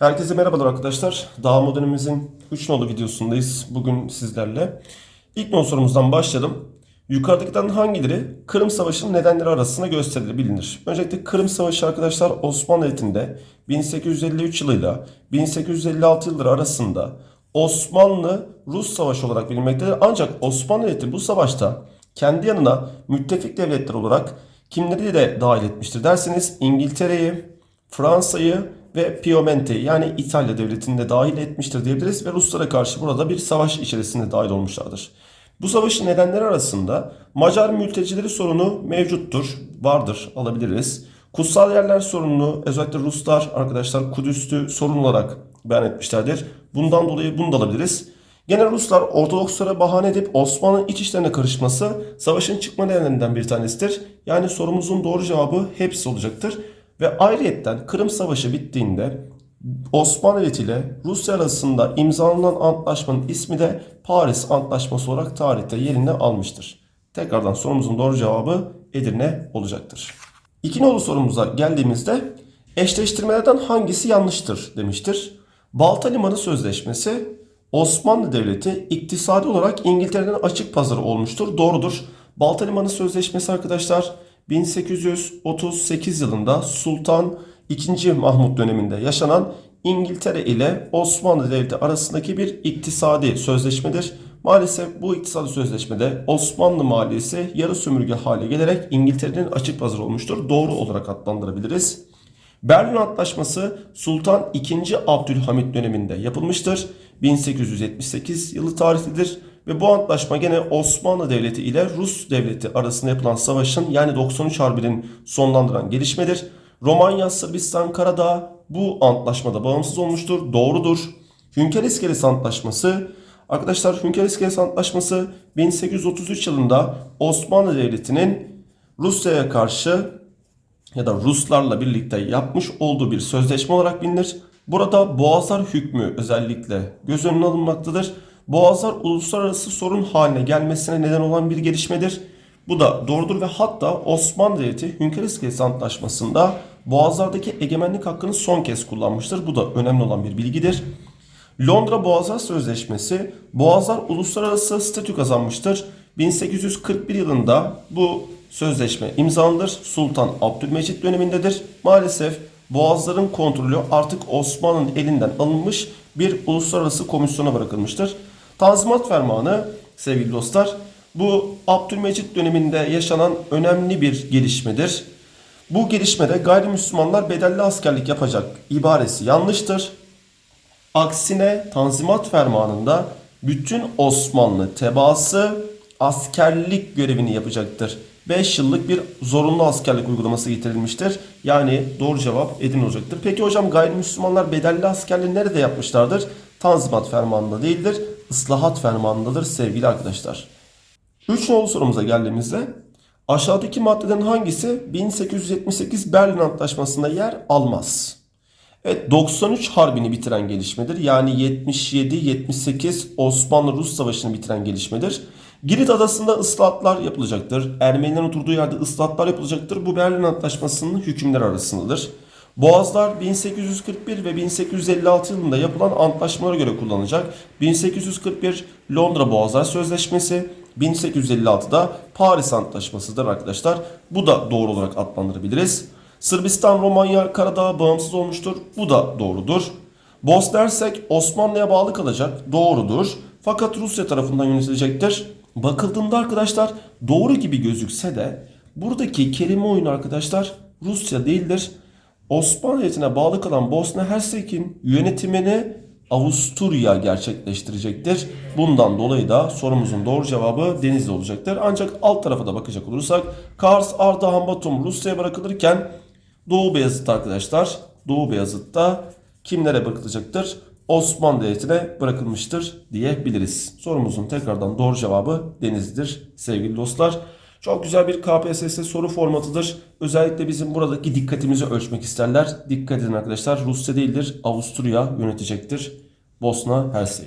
Herkese merhabalar arkadaşlar. Dağ modelimizin 3 nolu videosundayız bugün sizlerle. İlk nol sorumuzdan başlayalım. Yukarıdakilerden hangileri Kırım Savaşı'nın nedenleri arasında gösterilir bilinir. Öncelikle Kırım Savaşı arkadaşlar Osmanlı Devleti'nde 1853 yılıyla 1856 yılları arasında Osmanlı-Rus Savaşı olarak bilinmektedir. Ancak Osmanlı Devleti bu savaşta kendi yanına müttefik devletler olarak kimleri de dahil etmiştir derseniz İngiltere'yi, Fransa'yı ve Piemonte'yi yani İtalya devletini de dahil etmiştir diyebiliriz ve Ruslara karşı burada bir savaş içerisinde dahil olmuşlardır. Bu savaşın nedenleri arasında Macar mültecileri sorunu mevcuttur, vardır, alabiliriz. Kutsal yerler sorununu özellikle Ruslar arkadaşlar Kudüs'tü sorun olarak beyan etmişlerdir. Bundan dolayı bunu da alabiliriz. Gene Ruslar Ortodokslara bahane edip Osmanlı'nın iç işlerine karışması savaşın çıkma nedenlerinden bir tanesidir. Yani sorumuzun doğru cevabı hepsi olacaktır. Ve ayrıyetten Kırım Savaşı bittiğinde Osmanlı ile Rusya arasında imzalanan antlaşmanın ismi de Paris Antlaşması olarak tarihte yerini almıştır. Tekrardan sorumuzun doğru cevabı Edirne olacaktır. İki nolu sorumuza geldiğimizde eşleştirmelerden hangisi yanlıştır demiştir. Balta Limanı Sözleşmesi Osmanlı Devleti iktisadi olarak İngiltere'den açık pazarı olmuştur. Doğrudur. Balta Limanı Sözleşmesi arkadaşlar 1838 yılında Sultan II. Mahmut döneminde yaşanan İngiltere ile Osmanlı Devleti arasındaki bir iktisadi sözleşmedir. Maalesef bu iktisadi sözleşmede Osmanlı maliyesi yarı sömürge hale gelerek İngiltere'nin açık pazarı olmuştur. Doğru olarak adlandırabiliriz. Berlin Antlaşması Sultan II. Abdülhamit döneminde yapılmıştır. 1878 yılı tarihlidir ve bu antlaşma gene Osmanlı Devleti ile Rus Devleti arasında yapılan savaşın yani 93 Harbi'nin sonlandıran gelişmedir. Romanya, Sırbistan, Karadağ bu antlaşmada bağımsız olmuştur. Doğrudur. Hünkar İskelesi Antlaşması Arkadaşlar Hünkar İskelesi Antlaşması 1833 yılında Osmanlı Devleti'nin Rusya'ya karşı ya da Ruslarla birlikte yapmış olduğu bir sözleşme olarak bilinir. Burada Boğazlar hükmü özellikle göz önüne alınmaktadır. Boğazlar uluslararası sorun haline gelmesine neden olan bir gelişmedir. Bu da doğrudur ve hatta Osmanlı Devleti Hünkariskes Antlaşması'nda Boğazlardaki egemenlik hakkını son kez kullanmıştır. Bu da önemli olan bir bilgidir. Londra Boğazlar Sözleşmesi Boğazlar uluslararası statü kazanmıştır. 1841 yılında bu sözleşme imzalanır. Sultan Abdülmecit dönemindedir. Maalesef Boğazların kontrolü artık Osmanlı'nın elinden alınmış bir uluslararası komisyona bırakılmıştır. Tanzimat Fermanı sevgili dostlar bu Abdülmecit döneminde yaşanan önemli bir gelişmedir. Bu gelişmede gayrimüslimanlar bedelli askerlik yapacak ibaresi yanlıştır. Aksine Tanzimat Fermanı'nda bütün Osmanlı tebaası askerlik görevini yapacaktır. 5 yıllık bir zorunlu askerlik uygulaması getirilmiştir. Yani doğru cevap Edirne olacaktır. Peki hocam gayrimüslimanlar bedelli askerliği nerede yapmışlardır? Tanzimat Fermanı'nda değildir. Islahat Fermanı'ndadır sevgili arkadaşlar. 3 nolu sorumuza geldiğimizde aşağıdaki maddeden hangisi 1878 Berlin Antlaşması'nda yer almaz? Evet 93 Harbi'ni bitiren gelişmedir. Yani 77-78 Osmanlı-Rus Savaşı'nı bitiren gelişmedir. Girit Adası'nda ıslahatlar yapılacaktır. Ermenilerin oturduğu yerde ıslahatlar yapılacaktır. Bu Berlin Antlaşması'nın hükümleri arasındadır. Boğazlar 1841 ve 1856 yılında yapılan antlaşmalara göre kullanılacak. 1841 Londra Boğazlar Sözleşmesi, 1856'da Paris Antlaşması'dır arkadaşlar. Bu da doğru olarak adlandırabiliriz. Sırbistan, Romanya, Karadağ bağımsız olmuştur. Bu da doğrudur. Bosna Hersek Osmanlı'ya bağlı kalacak. Doğrudur. Fakat Rusya tarafından yönetilecektir. Bakıldığında arkadaşlar doğru gibi gözükse de buradaki kelime oyunu arkadaşlar Rusya değildir. Osmanlı Devleti'ne bağlı kalan Bosna Hersek'in yönetimini Avusturya gerçekleştirecektir. Bundan dolayı da sorumuzun doğru cevabı Denizli olacaktır. Ancak alt tarafa da bakacak olursak Kars, Ardahan, Batum Rusya'ya bırakılırken Doğu Beyazıt arkadaşlar Doğu Beyazıt'ta kimlere bırakılacaktır? Osmanlı Devleti'ne bırakılmıştır diyebiliriz. Sorumuzun tekrardan doğru cevabı Denizli'dir sevgili dostlar. Çok güzel bir KPSS soru formatıdır. Özellikle bizim buradaki dikkatimizi ölçmek isterler. Dikkat edin arkadaşlar. Rusya değildir. Avusturya yönetecektir. Bosna Hersey.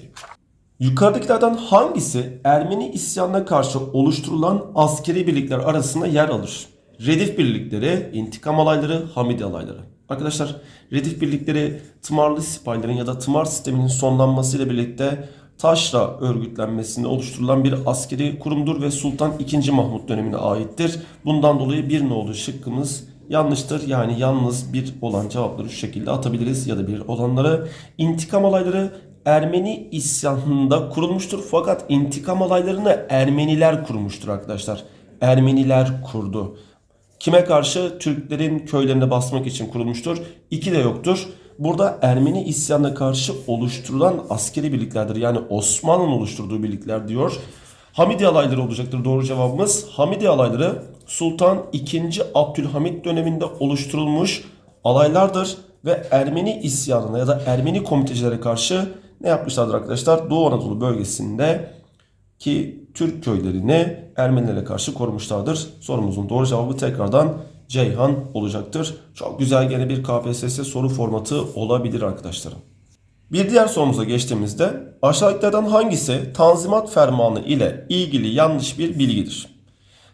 Yukarıdakilerden hangisi Ermeni isyanına karşı oluşturulan askeri birlikler arasında yer alır? Redif birlikleri, intikam alayları, Hamidi alayları. Arkadaşlar redif birlikleri tımarlı sipayların ya da tımar sisteminin sonlanmasıyla birlikte taşra örgütlenmesinde oluşturulan bir askeri kurumdur ve Sultan II. Mahmut dönemine aittir. Bundan dolayı bir nolu şıkkımız yanlıştır. Yani yalnız bir olan cevapları şu şekilde atabiliriz ya da bir olanları. İntikam olayları Ermeni isyanında kurulmuştur. Fakat intikam olaylarını Ermeniler kurmuştur arkadaşlar. Ermeniler kurdu. Kime karşı? Türklerin köylerine basmak için kurulmuştur. İki de yoktur. Burada Ermeni isyanına karşı oluşturulan askeri birliklerdir. Yani Osmanlı'nın oluşturduğu birlikler diyor. Hamidi alayları olacaktır doğru cevabımız. Hamidi alayları Sultan II. Abdülhamit döneminde oluşturulmuş alaylardır ve Ermeni isyanına ya da Ermeni komitecilere karşı ne yapmışlardır arkadaşlar? Doğu Anadolu bölgesinde ki Türk köylerini Ermenilere karşı korumuşlardır. Sorumuzun doğru cevabı tekrardan Ceyhan olacaktır. Çok güzel gene bir KPSS soru formatı olabilir arkadaşlarım. Bir diğer sorumuza geçtiğimizde aşağıdakilerden hangisi Tanzimat Fermanı ile ilgili yanlış bir bilgidir?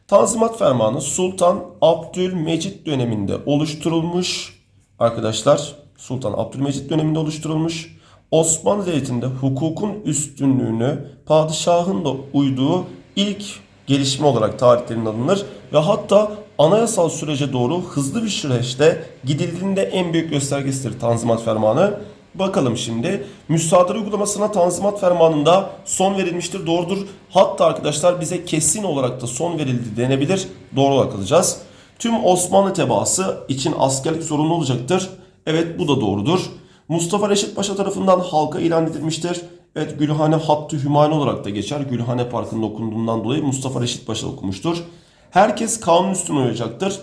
Tanzimat Fermanı Sultan Abdülmecit döneminde oluşturulmuş arkadaşlar. Sultan Abdülmecit döneminde oluşturulmuş. Osmanlı Devleti'nde hukukun üstünlüğünü padişahın da uyduğu ilk gelişme olarak tarihlerin alınır ve hatta anayasal sürece doğru hızlı bir süreçte gidildiğinde en büyük göstergesidir Tanzimat Fermanı. Bakalım şimdi. Müsaade uygulamasına Tanzimat Fermanı'nda son verilmiştir. Doğrudur. Hatta arkadaşlar bize kesin olarak da son verildi denebilir. Doğru olarak alacağız. Tüm Osmanlı tebaası için askerlik zorunlu olacaktır. Evet bu da doğrudur. Mustafa Reşit Paşa tarafından halka ilan edilmiştir. Evet Gülhane Hattı Hümayun olarak da geçer. Gülhane Parkı'nda okunduğundan dolayı Mustafa Reşit Paşa okumuştur. Herkes kanun üstüne uyacaktır.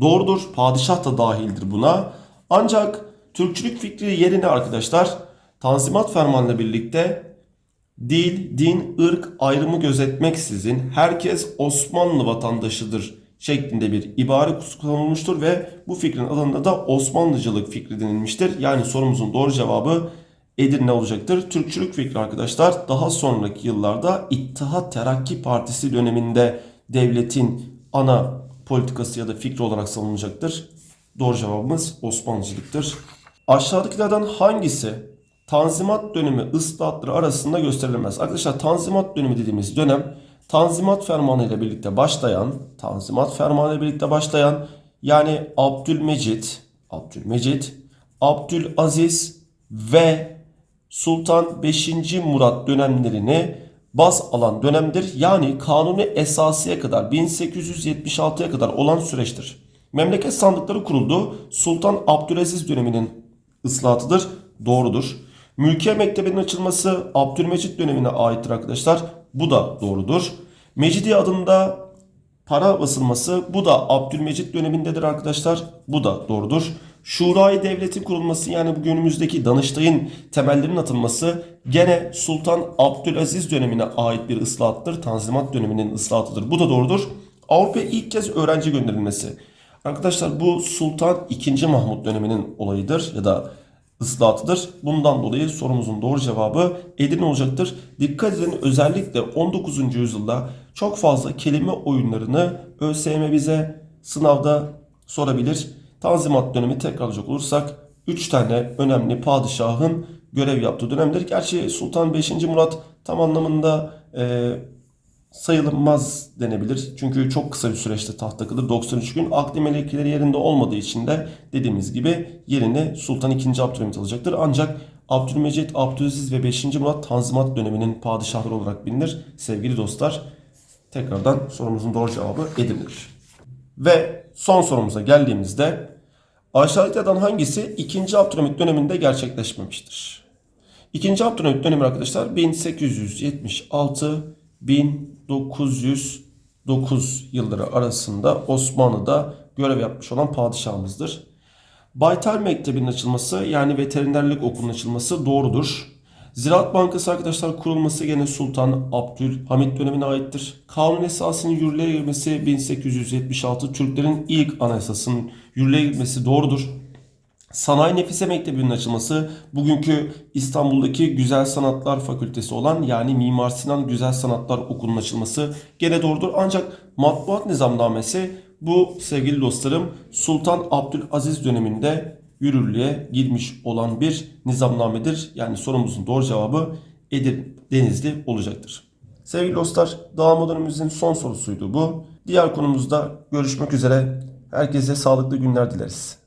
Doğrudur. Padişah da dahildir buna. Ancak Türkçülük fikri yerine arkadaşlar Tanzimat Fermanı'yla birlikte dil, din, ırk ayrımı gözetmeksizin herkes Osmanlı vatandaşıdır şeklinde bir ibare kullanılmıştır ve bu fikrin alanında da Osmanlıcılık fikri denilmiştir. Yani sorumuzun doğru cevabı Edirne olacaktır. Türkçülük fikri arkadaşlar daha sonraki yıllarda İttihat Terakki Partisi döneminde devletin ana politikası ya da fikri olarak savunacaktır. Doğru cevabımız Osmanlıcılıktır. Aşağıdakilerden hangisi Tanzimat dönemi ıslahatları arasında gösterilemez? Arkadaşlar Tanzimat dönemi dediğimiz dönem Tanzimat Fermanı ile birlikte başlayan, Tanzimat Fermanı ile birlikte başlayan yani Abdülmecit, Abdülmecit, Abdülaziz ve Sultan 5. Murat dönemlerini baz alan dönemdir. Yani kanuni esasıya kadar 1876'ya kadar olan süreçtir. Memleket sandıkları kuruldu. Sultan Abdülaziz döneminin ıslahatıdır. Doğrudur. Mülkiye Mektebi'nin açılması Abdülmecit dönemine aittir arkadaşlar. Bu da doğrudur. Mecidiye adında para basılması bu da Abdülmecit dönemindedir arkadaşlar. Bu da doğrudur. Şurayı devletin kurulması yani bu günümüzdeki Danıştay'ın temellerinin atılması gene Sultan Abdülaziz dönemine ait bir ıslahattır. Tanzimat döneminin ıslahatıdır. Bu da doğrudur. Avrupa'ya ilk kez öğrenci gönderilmesi. Arkadaşlar bu Sultan II. Mahmut döneminin olayıdır ya da ıslahatıdır. Bundan dolayı sorumuzun doğru cevabı Edirne olacaktır. Dikkat edin özellikle 19. yüzyılda çok fazla kelime oyunlarını ÖSYM bize sınavda sorabilir. Tanzimat dönemi tekrarlayacak olursak 3 tane önemli padişahın görev yaptığı dönemdir. Gerçi Sultan 5. Murat tam anlamında e, sayılmaz denebilir. Çünkü çok kısa bir süreçte tahta kalır. 93 gün akli melekeleri yerinde olmadığı için de dediğimiz gibi yerini Sultan II. Abdülhamit alacaktır. Ancak Abdülmecit, Abdülaziz ve 5. Murat Tanzimat döneminin padişahları olarak bilinir. Sevgili dostlar tekrardan sorumuzun doğru cevabı Edirne'dir. Ve son sorumuza geldiğimizde aşağıdakilerden hangisi 2. Abdülhamit döneminde gerçekleşmemiştir? 2. Abdülhamit dönemi arkadaşlar 1876 1909 yılları arasında Osmanlı'da görev yapmış olan padişahımızdır. Baytar Mektebi'nin açılması yani veterinerlik okulunun açılması doğrudur. Ziraat Bankası arkadaşlar kurulması gene Sultan Abdülhamit dönemine aittir. Kanun esasının yürürlüğe girmesi 1876 Türklerin ilk anayasasının yürürlüğe girmesi doğrudur. Sanayi Nefise Mektebi'nin açılması bugünkü İstanbul'daki Güzel Sanatlar Fakültesi olan yani Mimar Sinan Güzel Sanatlar Okulu'nun açılması gene doğrudur. Ancak matbuat nizamnamesi bu sevgili dostlarım Sultan Abdülaziz döneminde yürürlüğe girmiş olan bir nizamnamedir. Yani sorumuzun doğru cevabı Edir Denizli olacaktır. Sevgili dostlar, dağ modernimizin son sorusuydu bu. Diğer konumuzda görüşmek üzere. Herkese sağlıklı günler dileriz.